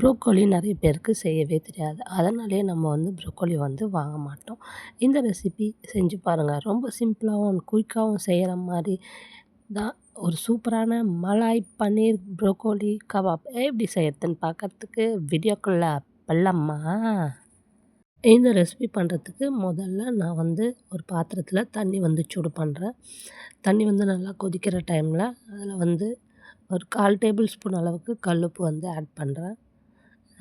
Broccoli நிறைய பேருக்கு செய்யவே தெரியாது. அதனாலேயே நம்ம வந்து ப்ரோக்கோலி வந்து வாங்க மாட்டோம். இந்த ரெசிபி செஞ்சு பாருங்கள் ரொம்ப சிம்பிளாகவும் குயிக்காகவும் செய்கிற மாதிரி தான். ஒரு சூப்பரான மலாய் பன்னீர் ப்ரோக்கோலி கபாப். எப்படி செய்யறதுன்னு பார்க்கறதுக்கு வீடியோக்குள்ளே பல்லம்மா இந்த ரெசிபி பண்ணுறதுக்கு முதல்ல நான் வந்து ஒரு பாத்திரத்தில் தண்ணி வந்து சூடு பண்ணுறேன் தண்ணி வந்து நல்லா கொதிக்கிற டைமில் அதில் வந்து ஒரு கால் டேபிள் ஸ்பூன் அளவுக்கு கல்லுப்பு வந்து ஆட் பண்ணுறேன்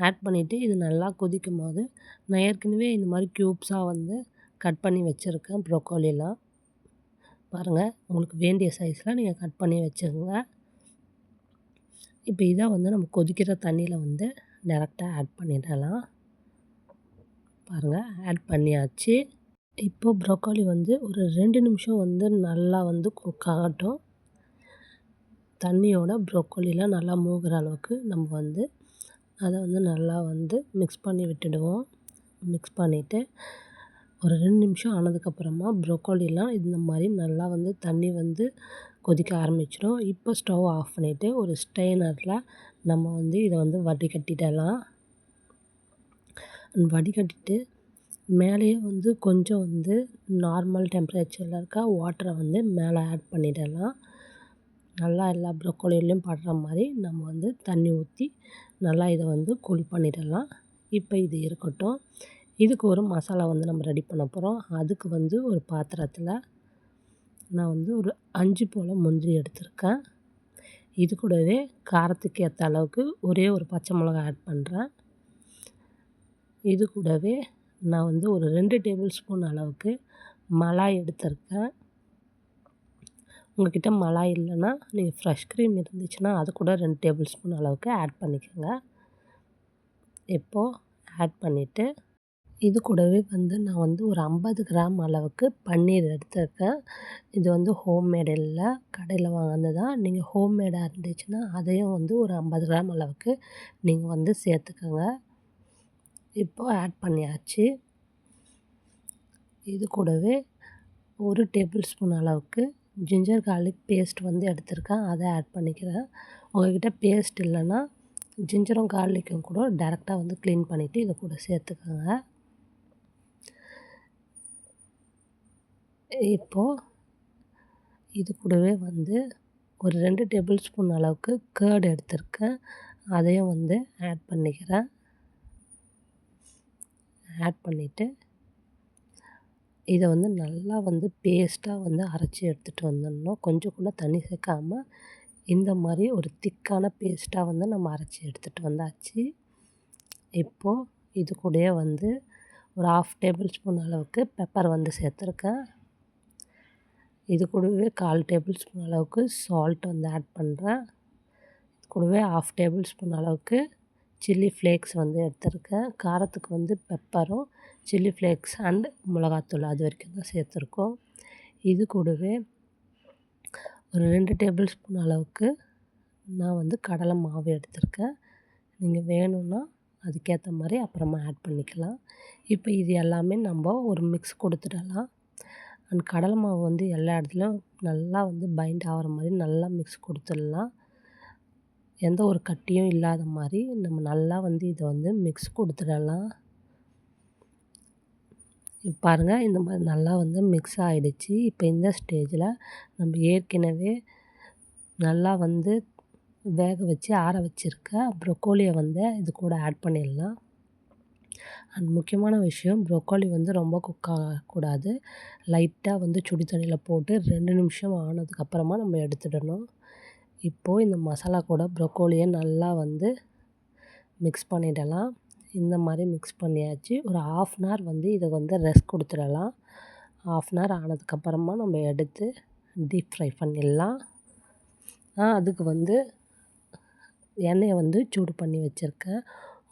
ஆட் பண்ணிவிட்டு இது நல்லா கொதிக்கும் போது நான் ஏற்கனவே இந்த மாதிரி க்யூப்ஸாக வந்து கட் பண்ணி வச்சுருக்கேன் ப்ரோக்கோலிலாம். பாருங்கள் உங்களுக்கு வேண்டிய சைஸில் நீங்கள் கட் பண்ணி வச்சுக்கோங்க இப்போ இதை வந்து நம்ம கொதிக்கிற தண்ணியில் வந்து டேரெக்டாக ஆட் பண்ணிடலாம். பாருங்கள் ஆட் பண்ணியாச்சு. இப்போது ப்ரோக்கோலி வந்து ஒரு ரெண்டு நிமிஷம் வந்து நல்லா வந்து குக் ஆகட்டும். தண்ணியோட ப்ரொக்கோலிலாம் நல்லா மூகிற அளவுக்கு நம்ம வந்து அதை வந்து நல்லா வந்து மிக்ஸ் பண்ணி விட்டுடுவோம். மிக்ஸ் பண்ணிவிட்டு ஒரு ரெண்டு நிமிஷம் ஆனதுக்கப்புறமா ப்ரொக்கோலிலாம் இந்த மாதிரி நல்லா வந்து தண்ணி வந்து கொதிக்க ஆரம்பிச்சிடும். இப்போ ஸ்டவ் ஆஃப் பண்ணிவிட்டு ஒரு ஸ்டெய்னரில் நம்ம வந்து இதை வந்து வடிகட்டிடலாம் வடிகட்டிட்டு மேலேயே வந்து கொஞ்சம் வந்து நார்மல் டெம்பரேச்சரில் இருக்க வாட்டரை வந்து மேலே ஆட் பண்ணிடலாம். நல்லா எல்லா ப்ரொக்கோலியிலையும் படுற மாதிரி நம்ம வந்து தண்ணி ஊற்றி நல்லா இதை வந்து கூல் பண்ணிடலாம். இப்போ இது இருக்கட்டும். இதுக்கு ஒரு மசாலா வந்து நம்ம ரெடி பண்ண போகிறோம் அதுக்கு வந்து ஒரு பாத்திரத்தில் நான் வந்து ஒரு அஞ்சு போல் முந்திரி எடுத்திருக்கேன். இது கூடவே காரத்துக்கு ஏற்ற அளவுக்கு ஒரே ஒரு பச்சை மிளகா ஆட் பண்ணுறேன் இது கூடவே நான் வந்து ஒரு ரெண்டு டேபிள் ஸ்பூன் அளவுக்கு மலாய் எடுத்திருக்கேன். உங்கள்கிட்ட மலாய் இல்லைன்னா நீங்கள் ஃப்ரெஷ் க்ரீம் இருந்துச்சுன்னா அது கூட ரெண்டு டேபிள் ஸ்பூன் அளவுக்கு ஆட் பண்ணிக்கோங்க. இப்போது ஆட் பண்ணிவிட்டு இது கூடவே வந்து நான் வந்து ஒரு ஐம்பது கிராம் அளவுக்கு பன்னீர் எடுத்திருக்கேன். இது வந்து ஹோம்மேட் இல்லை கடையில் வாங்கினது தான் நீங்கள் ஹோம்மேடாக இருந்துச்சுன்னா அதையும் வந்து ஒரு ஐம்பது கிராம் அளவுக்கு நீங்கள் வந்து சேர்த்துக்கோங்க. இப்போது ஆட் பண்ணியாச்சு. இது கூடவே ஒரு டேபிள் ஸ்பூன் அளவுக்கு ஜிஞ்சர் கார்லிக் பேஸ்ட் வந்து எடுத்திருக்கேன். அதை ஆட் பண்ணிக்கிறேன். உங்கள்கிட்ட பேஸ்ட் இல்லைன்னா ஜிஞ்சரும் கார்லிக்கும் கூட டேரெக்டாக வந்து க்ளீன் பண்ணிவிட்டு இதை கூட சேர்த்துக்கோங்க. இப்போது இது கூடவே வந்து ஒரு ரெண்டு டேபிள் ஸ்பூன் அளவுக்கு கேர்டு எடுத்திருக்கேன். அதையும் வந்து ஆட் பண்ணிக்கிறேன். ஆட் பண்ணிவிட்டு இதை வந்து நல்லா வந்து பேஸ்ட்டாக வந்து அரைச்சி எடுத்துகிட்டு வந்துடணும். கொஞ்சம் கூட தண்ணி சேர்க்காம இந்த மாதிரி ஒரு திக்கான பேஸ்ட்டாக வந்து நம்ம அரைச்சி எடுத்துகிட்டு வந்தாச்சு. இப்போது இது கூடயே வந்து ஒரு ஆஃப் டேபிள் ஸ்பூன் அளவுக்கு பெப்பர் வந்து சேர்த்துருக்கேன். இது கூடவே கால் டேபிள் ஸ்பூன் அளவுக்கு சால்ட் வந்து ஆட் பண்ணுறேன் இது கூடவே ஆஃப் டேபிள் ஸ்பூன் அளவுக்கு சில்லி ஃப்ளேக்ஸ் வந்து எடுத்திருக்கேன். காரத்துக்கு வந்து பெப்பரும் சில்லி ஃப்ளேக்ஸ் அண்ட் மிளகாத்தூள் அது வரைக்கும் தான் சேர்த்துருக்கோம். இது கூடவே ஒரு ரெண்டு டேபிள் ஸ்பூன் அளவுக்கு நான் வந்து கடலை மாவு எடுத்திருக்கேன். நீங்கள் வேணும்னா அதுக்கேற்ற மாதிரி அப்புறமா ஆட் பண்ணிக்கலாம். இப்போ இது எல்லாமே நம்ம ஒரு மிக்ஸ் கொடுத்துடலாம். அண்ட் கடலை மாவு வந்து எல்லா இடத்துலையும் நல்லா வந்து பைண்ட் ஆகிற மாதிரி நல்லா மிக்ஸ் கொடுத்துடலாம். எந்த ஒரு கட்டியும் இல்லாத மாதிரி நம்ம நல்லா வந்து இதை வந்து மிக்ஸ் கொடுத்துடலாம். பாருங்கள் இந்த மாதிரி நல்லா வந்து மிக்ஸ் ஆகிடுச்சு இப்போ இந்த ஸ்டேஜில் நம்ம ஏற்கனவே நல்லா வந்து வேக வச்சு ஆற வச்சுருக்க ப்ரொக்கோலியை வந்து இது கூட ஆட் பண்ணிடலாம். அண்ட் முக்கியமான விஷயம் ப்ரொக்கோலி வந்து ரொம்ப குக் ஆகக்கூடாது. லைட்டாக வந்து சுடி தண்ணியில் போட்டு ரெண்டு நிமிஷம் ஆனதுக்கப்புறமா நம்ம எடுத்துடணும். இப்போது இந்த மசாலா கூட ப்ரொக்கோலியை நல்லா வந்து மிக்ஸ் பண்ணிடலாம். இந்த மாதிரி மிக்ஸ் பண்ணியாச்சு. ஒரு ஆஃப் அன் ஹவர் வந்து இதை வந்து ரெஸ்ட் கொடுத்துடலாம். ஆஃப் அன் ஹவர் ஆனதுக்கப்புறமா நம்ம எடுத்து டீப் ஃப்ரை பண்ணிடலாம். அதுக்கு வந்து எண்ணெயை வந்து சூடு பண்ணி வச்சுருக்கேன்.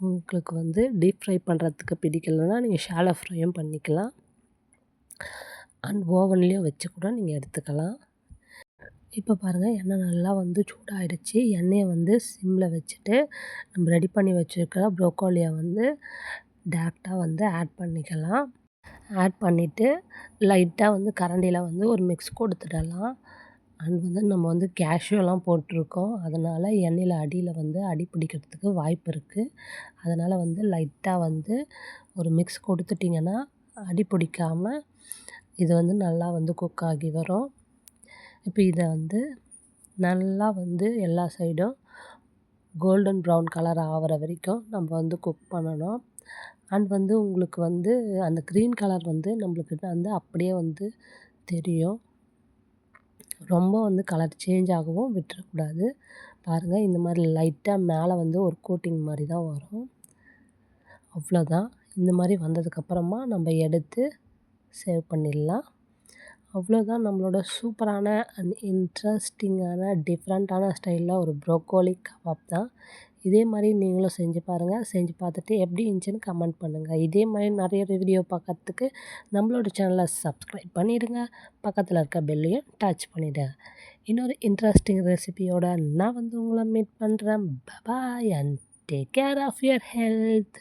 உங்களுக்கு வந்து டீப் ஃப்ரை பண்ணுறதுக்கு பிடிக்கலைன்னா நீங்கள் ஷாலோ ஃப்ரையும் பண்ணிக்கலாம். அண்ட் ஓவன்லேயும் வச்சு கூட நீங்கள் எடுத்துக்கலாம். இப்போ பாருங்கள் எண்ணெய் நல்லா வந்து சூடாகிடுச்சு எண்ணெயை வந்து சிம்மில் வச்சுட்டு நம்ம ரெடி பண்ணி வச்சுருக்கிற ப்ரோக்கோலியை வந்து டேரெக்டாக வந்து ஆட் பண்ணிக்கலாம். ஆட் பண்ணிவிட்டு லைட்டாக வந்து கரண்டியில் வந்து ஒரு மிக்ஸ் கொடுத்துடலாம். அண்ட் வந்து நம்ம வந்து கேஷ்யூலாம் போட்டிருக்கோம். அதனால் எண்ணெயில் அடியில் வந்து அடி பிடிக்கிறதுக்கு வாய்ப்பு இருக்குது அதனால் வந்து லைட்டாக வந்து ஒரு மிக்ஸ் கொடுத்துட்டிங்கன்னா அடி பிடிக்காம இது வந்து நல்லா வந்து குக் ஆகி வரும். இப்போ இதை வந்து நல்லா வந்து எல்லா சைடும் கோல்டன் ப்ரௌன் கலர் ஆகிற வரைக்கும் நம்ம வந்து குக் பண்ணணும். அண்ட் வந்து உங்களுக்கு வந்து அந்த க்ரீன் கலர் வந்து நம்மளுக்கு வந்து அப்படியே வந்து தெரியும். ரொம்ப வந்து கலர் சேஞ்ச் ஆகவும் விட்டுறக்கூடாது. பாருங்கள் இந்த மாதிரி லைட்டாக மேலே வந்து ஒரு கோட்டிங் மாதிரி தான் வரும். அவ்வளோதான் இந்த மாதிரி வந்ததுக்கப்புறமா நம்ம எடுத்து சேவ் பண்ணிடலாம். அவ்வளோதான் நம்மளோட சூப்பரான அண்ட் இன்ட்ரெஸ்டிங்கான டிஃப்ரெண்ட்டான ஸ்டைலில் ஒரு ப்ரோக்கோலி கபாப் தான். இதே மாதிரி நீங்களும் செஞ்சு பாருங்கள் செஞ்சு பார்த்துட்டு எப்படி இருந்துச்சுன்னு கமெண்ட் பண்ணுங்கள் இதே மாதிரி நிறைய வீடியோ பார்க்கறதுக்கு நம்மளோட சேனலை சப்ஸ்கிரைப் பண்ணிடுங்க. பக்கத்தில் இருக்க பெல்லையும் டச் பண்ணிவிடுங்க இன்னொரு இன்ட்ரெஸ்டிங் ரெசிபியோட நான் வந்து உங்களை மீட் பண்ணுறேன் bye bye and take care of your health